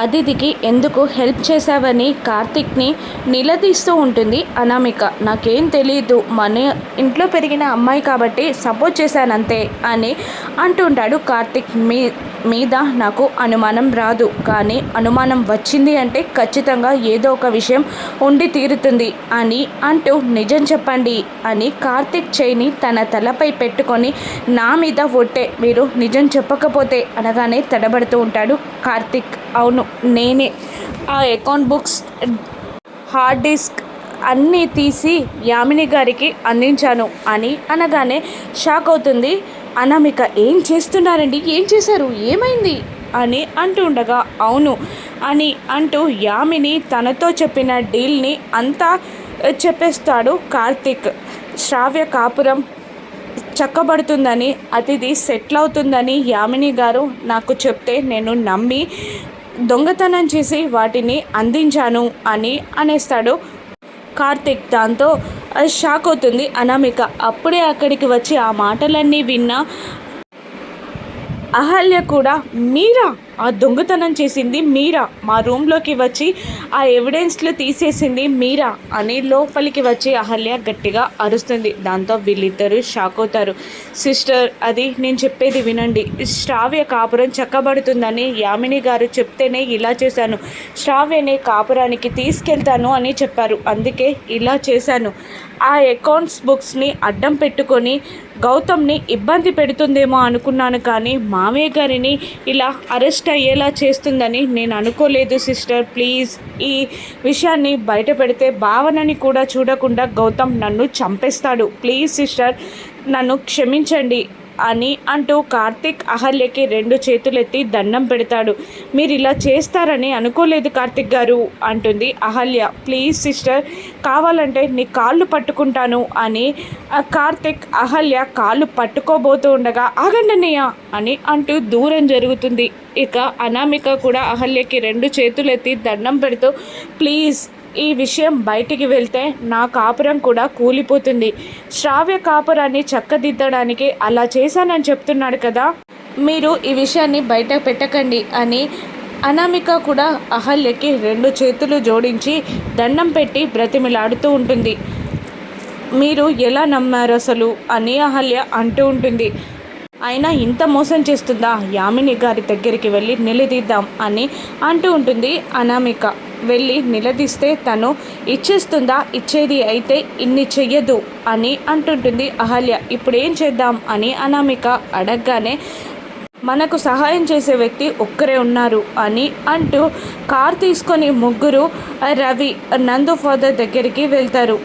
అతిథికి ఎందుకు హెల్ప్ చేశావని కార్తిక్ని నిలదీస్తూ ఉంటుంది అనామిక. నాకేం తెలియదు మన ఇంట్లో పెరిగిన అమ్మాయి కాబట్టి సపోర్ట్ చేశానంతే అని అంటుంటాడు కార్తిక్. మీ మీద నాకు అనుమానం రాదు. కానీ అనుమానం వచ్చింది అంటే ఖచ్చితంగా ఏదో ఒక విషయం ఉండి తీరుతుంది అని అంటూ నిజం చెప్పండి అని కార్తిక్ చేయిని తన తలపై పెట్టుకొని నా మీద ఒట్టే మీరు నిజం చెప్పకపోతే అనగానే తడబడుతూ ఉంటాడు కార్తిక్. అవును నేనే. ఆ అకౌంట్ బుక్స్ హార్డ్ డిస్క్ అన్నీ తీసి యామిని గారికి అందించాను అని అనగానే షాక్ అవుతుంది. అనామిక ఏం చేస్తున్నారండి? ఏం చేశారు? ఏమైంది? అని అంటూ ఉండగా అవును అని అంటూ యామిని తనతో చెప్పిన డీల్ని అంతా చెప్పేస్తాడు కార్తిక్. శ్రావ్య కాపురం చక్కబడుతుందని అతిథి సెటిల్ అవుతుందని యామిని గారు నాకు చెప్తే నేను నమ్మి దొంగతనం చేసి వాటిని అందించాను అని అనేస్తాడు. కార్తిక్ దాంతో అది షాక్ అవుతుంది. అనామిక అప్పుడే అక్కడికి వచ్చి ఆ మాటలన్నీ విన్న అహల్య కూడా మీరా? ఆ దొంగతనం చేసింది మీరా. మా రూమ్లోకి వచ్చి ఆ ఎవిడెన్స్లు తీసేసింది మీరా అని లోపలికి వచ్చి అహల్య గట్టిగా అరుస్తుంది. దాంతో వీళ్ళిద్దరూ షాక్ అవుతారు. సిస్టర్ అది నేను చెప్పేది వినండి. శ్రావ్య కాపురం చక్కబడుతుందని యామిని గారు చెప్తేనే ఇలా చేశాను. శ్రావ్యని కాపురానికి తీసుకెళ్తాను అని చెప్పారు. అందుకే ఇలా చేశాను. ఆ అకౌంట్స్ బుక్స్ని అడ్డం పెట్టుకొని గౌతమ్ని ఇబ్బంది పెడుతుందేమో అనుకున్నాను కానీ మామయ్య గారిని ఇలా అరెస్ట్ అయ్యేలా చేస్తుందని నేను అనుకోలేదు సిస్టర్. ప్లీజ్ ఈ విషయాన్ని బయట పెడితే భావనని కూడా చూడకుండా గౌతమ్ నన్ను చంపేస్తాడు. ప్లీజ్ సిస్టర్ నన్ను క్షమించండి. అని అంటూ కార్తిక్ అహల్యకి రెండు చేతులెత్తి దండం పెడతాడు. మీరు ఇలా చేస్తారని అనుకోలేదు కార్తిక్ గారు అంటుంది అహల్య. ప్లీజ్ సిస్టర్ కావాలంటే నీ కాళ్ళు పట్టుకుంటాను అని కార్తిక్ అహల్య కాళ్ళు పట్టుకోబోతూ ఉండగా ఆగండినయ్య అని అంటూ దూరం జరుగుతుంది. ఇక అనామిక కూడా అహల్యకి రెండు చేతులెత్తి దండం పెడుతూ ప్లీజ్ ఈ విషయం బయటికి వెళ్తే నా కాపురం కూడా కూలిపోతుంది. శ్రావ్య కాపురాన్ని చక్కదిద్దడానికి అలా చేశానని చెప్తున్నాడు కదా. మీరు ఈ విషయాన్ని బయట పెట్టకండి అని అనామిక కూడా అహల్యకి రెండు చేతులు జోడించి దండం పెట్టి బ్రతిమిలాడుతూ ఉంటుంది. మీరు ఎలా నమ్మారు అసలు? అని అహల్య అంటూ ఉంటుంది. అయినా ఇంత మోసం చేస్తుందా? యామిని గారి దగ్గరికి వెళ్ళి నిలదీద్దాం అని అంటూ ఉంటుంది అనామిక. వెళ్ళి నిలదీస్తే తను ఇచ్చేస్తుందా? ఇచ్చేది అయితే ఇన్ని చెయ్యదు అని అంటుంటుంది అహల్య. ఇప్పుడు ఏం చేద్దాం అని అనామిక అడగగానే మనకు సహాయం చేసే వ్యక్తి ఒక్కరే ఉన్నారు అని అంటూ కార్ తీసుకొని ముగ్గురు రవి నందు ఫాదర్ దగ్గరికి వెళ్తారు.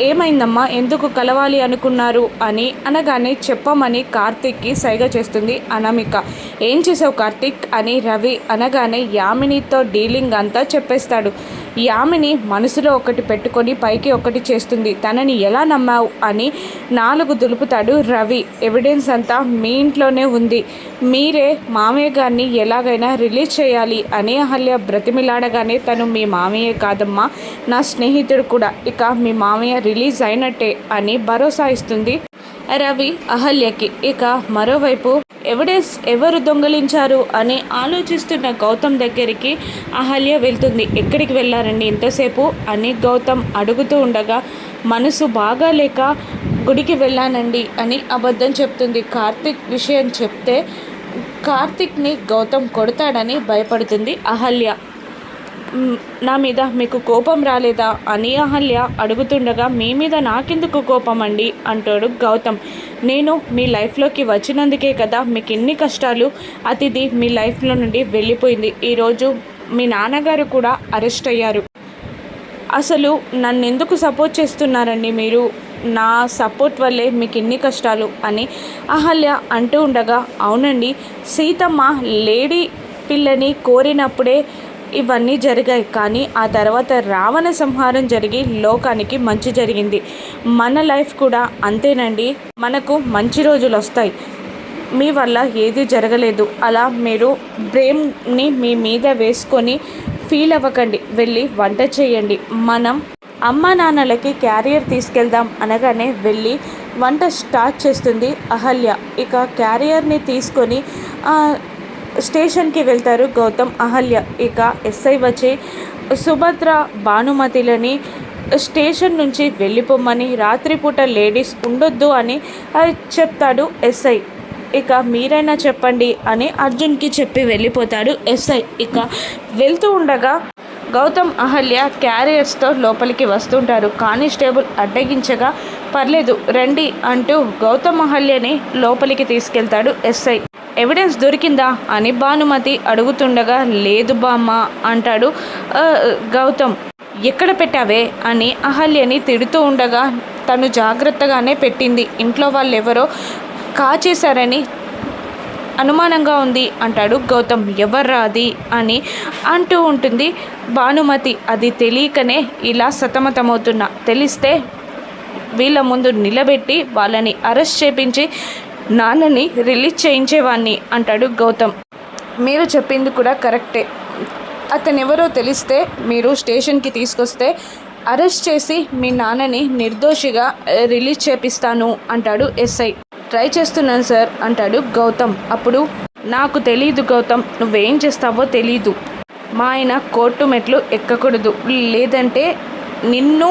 ఏమైందమ్మా? ఎందుకు కలవాలి అనుకున్నారు? అని అనగానే చెప్పమని కార్తిక్కి సైగ చేస్తుంది అనామిక. ఏం చేసావు కార్తిక్? అని రవి అనగానే యామినితో డీలింగ్ అంతా చెప్పేస్తాడు. యామిని మనసులో ఒకటి పెట్టుకొని పైకి ఒకటి చేస్తుంది. తనని ఎలా నమ్మావు అని నాలుగు దులుపుతాడు రవి. ఎవిడెన్స్ అంతా మీ ఇంట్లోనే ఉంది. మీరే మామయ్య గారిని ఎలాగైనా రిలీజ్ చేయాలి అని అహల్య బ్రతిమిలాడగానే తను మీ మామయ్య కాదమ్మా నా స్నేహితుడు కూడా. ఇక మీ మామయ్య రిలీజ్ అయినట్టే అని భరోసా ఇస్తుంది రవి అహల్యకి. ఇక మరోవైపు ఎవిడెన్స్ ఎవరు దొంగలించారు అని ఆలోచిస్తున్న గౌతమ్ దగ్గరికి అహల్య వెళ్తుంది. ఎక్కడికి వెళ్ళారండి ఇంతసేపు అని గౌతమ్ అడుగుతూ ఉండగా మనసు బాగా లేక గుడికి వెళ్ళానండి అని అబద్ధం చెప్తుంది. కార్తిక్ విషయం చెప్తే కార్తిక్ని గౌతమ్ కొడతాడని భయపడుతుంది అహల్య. నా మీద మీకు కోపం రాలేదా అని అహల్య అడుగుతుండగా మీ మీద నాకెందుకు కోపం అండి? అంటాడు గౌతమ్. నేను మీ లైఫ్లోకి వచ్చినందుకే కదా మీకు ఎన్ని కష్టాలు. అతిథి మీ లైఫ్లో నుండి వెళ్ళిపోయింది. ఈరోజు మీ నాన్నగారు కూడా అరెస్ట్ అయ్యారు. అసలు నన్ను ఎందుకు సపోర్ట్ చేస్తున్నారండి మీరు? నా సపోర్ట్ వల్లే మీకు ఇన్ని కష్టాలు అని అహల్య అంటూ ఉండగా అవునండి సీతమ్మ లేడీ పిల్లని కోరినప్పుడే ఇవన్నీ జరిగాయి. కానీ ఆ తర్వాత రావణ సంహారం జరిగి లోకానికి మంచి జరిగింది. మన లైఫ్ కూడా అంతేనండి. మనకు మంచి రోజులు వస్తాయి. మీ వల్ల ఏది జరగలేదు. అలా మీరు బ్రేమ్ని మీ మీద వేసుకొని ఫీల్ అవ్వకండి. వెళ్ళి వంట చేయండి. మనం అమ్మ నాన్నలకి క్యారియర్ తీసుకెళ్దాం అనగానే వెళ్ళి వంట స్టార్ట్ చేస్తుంది అహల్య. ఇక క్యారియర్ని తీసుకొని స్టేషన్కి వెళ్తారు గౌతమ్ అహల్య. ఇక ఎస్ఐ వచ్చి సుభద్ర భానుమతిలని స్టేషన్ నుంచి వెళ్ళిపోమ్మని రాత్రిపూట లేడీస్ ఉండొద్దు అని చెప్తాడు ఎస్ఐ. ఇక మీరైనా చెప్పండి అని అర్జున్కి చెప్పి వెళ్ళిపోతాడు ఎస్ఐ. ఇక వెళ్తూ ఉండగా గౌతమ్ అహల్య క్యారియర్స్తో లోపలికి వస్తుంటారు. కానిస్టేబుల్ అడ్డగించగా పర్లేదు రండి అంటూ గౌతమ్ అహల్యని లోపలికి తీసుకెళ్తాడు ఎస్ఐ. ఎవిడెన్స్ దొరికిందా అని భానుమతి అడుగుతుండగా లేదు బామ్మ అంటాడు గౌతమ్ ఎక్కడ పెట్టావే? అని అహల్యని తిడుతూ ఉండగా తను జాగ్రత్తగానే పెట్టింది. ఇంట్లో వాళ్ళు ఎవరో కాచేశారని అనుమానంగా ఉంది అంటాడు గౌతమ్. ఎవర్రా అది? అని అంటూ ఉంటుంది భానుమతి. అది తెలియకనే ఇలా సతమతమవుతున్నా. తెలిస్తే వీళ్ళ ముందు నిలబెట్టి వాళ్ళని అరెస్ట్ చేపించి నాన్నని రిలీజ్ చేయించేవాడిని అంటాడు గౌతమ్. మీరు చెప్పింది కూడా కరెక్టే. అతనెవరో తెలిస్తే మీరు స్టేషన్కి తీసుకొస్తే అరెస్ట్ చేసి మీ నాన్నని నిర్దోషిగా రిలీజ్ చేపిస్తాను అంటాడు ఎస్ఐ. ట్రై చేస్తున్నాను సార్ అంటాడు గౌతమ్. అప్పుడు నాకు తెలీదు గౌతమ్ నువ్వేం చేస్తావో తెలీదు. మా ఆయన కోర్టు మెట్లు ఎక్కకూడదు. లేదంటే నిన్ను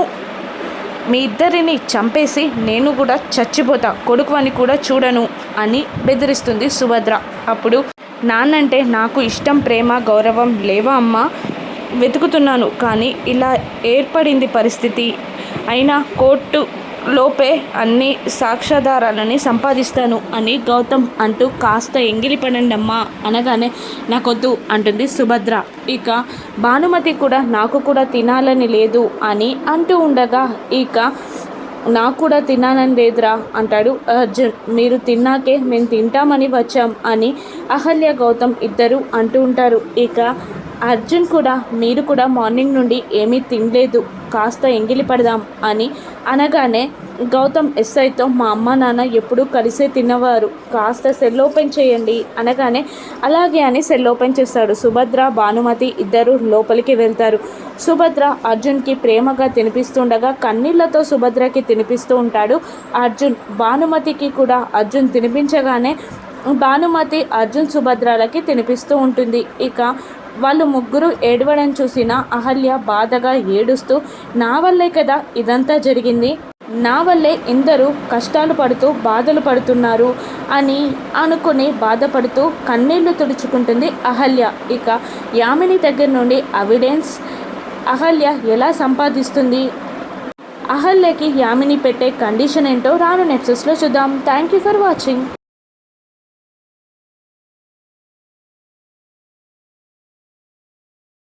మీ ఇద్దరిని చంపేసి నేను కూడా చచ్చిపోతా కొడుకు అని కూడా చూడను అని బెదిరిస్తుంది సుభద్ర. అప్పుడు నాన్నంటే నాకు ఇష్టం ప్రేమ గౌరవం లేవా అమ్మ? వెతుకుతున్నాను కానీ ఇలా ఏర్పడింది పరిస్థితి. అయినా కోర్టు లోపే అన్ని సాక్ష్యాధారాలని సంపాదిస్తాను అని గౌతమ్ అంటూ కాస్త ఎంగిలిపడండమ్మా. అనగానే నాకొద్దు అంటుంది సుభద్ర. ఇక భానుమతి కూడా నాకు కూడా తినాలని లేదు అని అంటూ ఉండగా ఇక నాకు కూడా తినాలని లేదురా అంటాడు అర్జున్. మీరు తిన్నాకే మేము తింటామని వచ్చాం అని అహల్య గౌతమ్ ఇద్దరు అంటూ ఉంటారు. ఇక అర్జున్ కూడా మీరు కూడా మార్నింగ్ నుండి ఏమీ తినలేదు కాస్త ఎంగిలి పడదాం అని అనగానే గౌతమ్ ఎస్ఐతో మా అమ్మ నాన్న ఎప్పుడూ కలిసే తిన్నవారు కాస్త సెల్ ఓపెన్ చేయండి అనగానే అలాగే అని సెల్ ఓపెన్ చేస్తాడు. సుభద్ర భానుమతి ఇద్దరు లోపలికి వెళ్తారు. సుభద్ర అర్జున్కి ప్రేమగా తినిపిస్తుండగా కన్నీళ్ళతో సుభద్రకి తినిపిస్తూ ఉంటాడు అర్జున్. భానుమతికి కూడా అర్జున్ తినిపించగానే భానుమతి అర్జున్ సుభద్రలకి తినిపిస్తూ ఉంటుంది. ఇక వాళ్ళు ముగ్గురు ఏడవడం చూసిన అహల్య బాధగా ఏడుస్తూ నా వల్లే కదా ఇదంతా జరిగింది? నా వల్లే ఇందరూ కష్టాలు పడుతూ బాధలు పడుతున్నారు? అని అనుకుని బాధపడుతూ కన్నీళ్ళు తుడుచుకుంటుంది అహల్య. ఇక యామిని దగ్గర నుండి అవిడెన్స్ అహల్య ఎలా సంపాదిస్తుంది? అహల్యకి యామిని పెట్టే కండిషన్ ఏంటో రాను నెప్సెస్లో చూద్దాం. Thank you for watching.